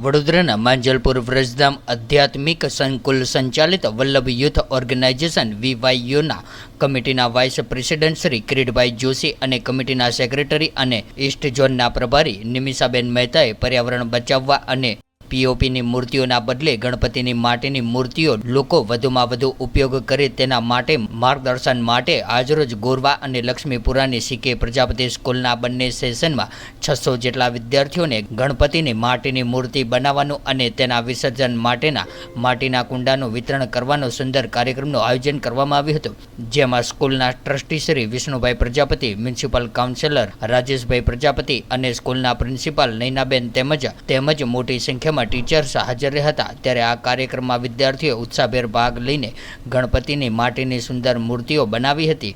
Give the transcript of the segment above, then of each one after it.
વડોદરાના માંજલપુર વ્રજધામ આધ્યાત્મિક સંકુલ સંચાલિત વલ્લભ યુથ ઓર્ગેનાઇઝેશન વીવાયુના કમિટીના વાઇસ પ્રેસિડેન્ટ શ્રી કિરીટભાઈ જોશી અને કમિટીના સેક્રેટરી અને ઈસ્ટ ઝોનના પ્રભારી નિમિષાબેન મહેતાએ પર્યાવરણ બચાવવા અને પીઓપીની મૂર્તિઓના બદલે ગણપતિની માટીની મૂર્તિઓ લોકો વધુમાં વધુ ઉપયોગ કરે તેના માટે માર્ગદર્શન માટે આજરોજ ગોરવા અને લક્ષ્મીપુરાની સીકે પ્રજાપતિ સ્કૂલના બંને સેશનમાં છસો જેટલા વિદ્યાર્થીઓને ગણપતિની માટીની મૂર્તિ બનાવવાનું અને તેના વિસર્જન માટેના માટીના કુંડાનું વિતરણ કરવાનો સુંદર કાર્યક્રમનું આયોજન કરવામાં આવ્યું હતું. જેમાં સ્કૂલના trustee Shri Vishnubhai Prajapati, municipal councillor Rajeshbhai Prajapati અને સ્કૂલના પ્રિન્સિપાલ નૈનાબેન તેમજ તેમજ મોટી સંખ્યામાં ટીચર્સ હાજર હતા ત્યારે આ કાર્યક્રમમાં વિદ્યાર્થીઓએ ઉત્સાહભેર ભાગ લઈને ગણપતિની માટીની સુંદર મૂર્તિઓ બનાવી હતી.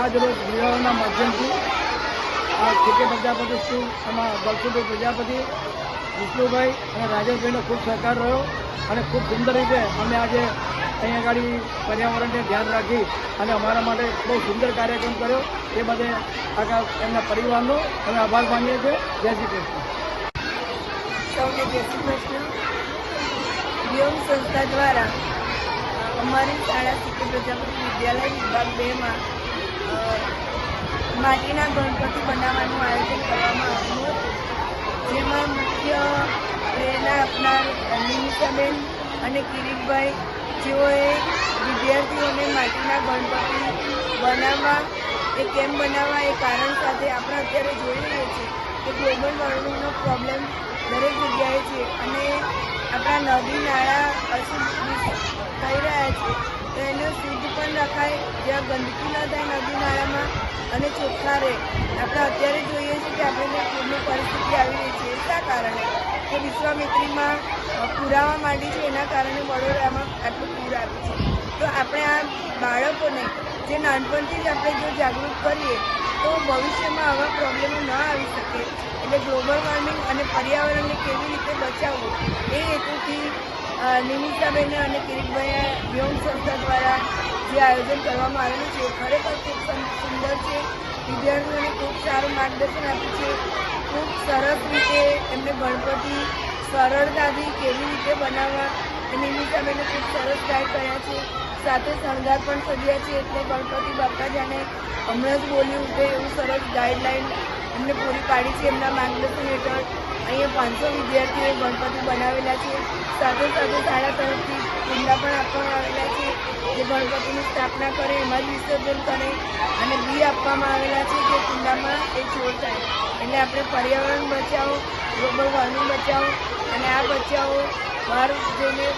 આજ રોજ માધ્યમથી આ કે પ્રજાપતિ બલસુભાઈ પ્રજાપતિ, વિષ્ણુભાઈ અને રાજેશભાઈનો ખૂબ સહકાર રહ્યો અને ખૂબ સુંદર રીતે અમે આજે અહીંયા આગળ પર્યાવરણને ધ્યાન રાખી અને અમારા માટે બહુ સુંદર કાર્યક્રમ કર્યો. એ બધે આખા એમના પરિવારનો અમે આભાર માનીએ છીએ. જય શ્રી કૃષ્ણ. સૌને જય શ્રી કૃષ્ણ. યોગ સંસ્થા દ્વારા અમારી શાળા શિક્ષક પ્રજાપતિ વિદ્યાલય વિભાગ બેમાં માટીના ગણપતિ બનાવવાનું આયોજન કરવામાં આવ્યું હતું. જેમાં મુખ્ય પ્રેરણા આપનાર નિમિષાબેન અને કિરીટભાઈ, જેઓએ વિદ્યાર્થીઓને માટીના ગણપતિ બનાવવા, એ કેમ બનાવવા એ કારણ સાથે આપણે અત્યારે જોઈ રહ્યા છીએ કે ગ્લોબલ વોર્મિંગનો પ્રોબ્લેમ દરેક જગ્યાએ છે અને આપણા નદી, નાળા, અશુદ્ધ થઈ રહ્યા છે. તો એને શુદ્ધ પણ રખાય, જ્યાં ગંદકી ન થાય નદી, નાળામાં અને ચોખ્ખા રહે. આપણે અત્યારે જોઈએ છીએ કે આપણે પૂરની પરિસ્થિતિ આવી રહી છે, એટલા કારણે કે વિશ્વામિત્રીમાં પુરાવા માંડી છે, એના કારણે વડોદરામાં આટલું પૂર આવ્યું છે. તો આપણે આ બાળકોને જે નાનપણથી જ આપણે જો જાગૃત કરીએ, તો ભવિષ્યમાં આવા પ્રોબ્લેમો ન આવી શકે. એટલે ગ્લોબલ વોર્મિંગ અને પર્યાવરણને કેવી રીતે બચાવવું, એ હેતુથી નિમિષાબેન અને કિરીટભાઈ યોગ સંસ્થા દ્વારા જે આયોજન કરવામાં આવેલું છે ખરેખર ખૂબ સુંદર છે. વિદ્યાર્થીઓને ખૂબ સારું માર્ગદર્શન આપ્યું છે. ખૂબ સરસ રીતે એમને ગણપતિ સરળતાથી કેવી રીતે બનાવવા નિમિષાબેને ખૂબ સરસ ગાઈડ કર્યા છે. સાથે શણગાર પણ સજ્યા છે એટલે ગણપતિ બાપા જાણે હમણાં જ બોલી ઉઠે એવું સરસ ગાઈડલાઈન એમને પૂરી પાડી છે એમના માર્ગદર્શન હેઠળ. અહીંયા પાંચસો વિદ્યાર્થીઓએ ગણપતિ બનાવેલા છે. સાથે સાથે શાળા તરફથી કુંડા પણ આપવામાં આવેલા છે. જે ગણપતિની સ્થાપના કરે, એમાં વિસર્જન કરે અને બી આપવામાં આવેલા છે કે કુંડામાં એ છોડ થાય. એટલે આપણે પર્યાવરણ બચાવો ગ્લોબલ વોર્મિંગ બચાવો અને આ બચાવો બહાર જઈને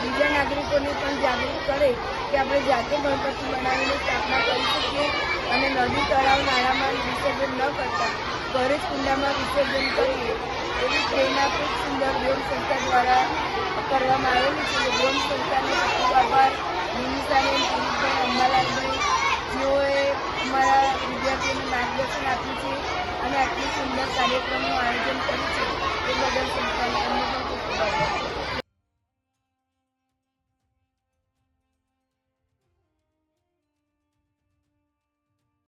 બીજા નાગરિકોને પણ જાગૃત કરે કે આપણે જાતે ગણપતિ બનાવીને સ્થાપના કરી શકીએ અને નદી, તળાવ, નાળામાં વિસર્જન ન કરતા. ઘરે જ કુંડામાં વિસર્જન કરીએ, એવી પ્રેરણા ખૂબ સુંદર યોગ સંસ્થા દ્વારા કરવામાં આવેલી છે. યોગ સંસ્થાનો ખૂબ આભાર. નિમિષાબેન દિલીપભાઈ અંબાલાલભાઈ જેઓએ અમારા વિદ્યાર્થીઓને માર્ગદર્શન આપ્યું છે અને આટલી સુંદર કાર્યક્રમનું આયોજન કર્યું છે. એ બદલ સંસ્થાને અમને પણ ખૂબ ખૂબ આભાર.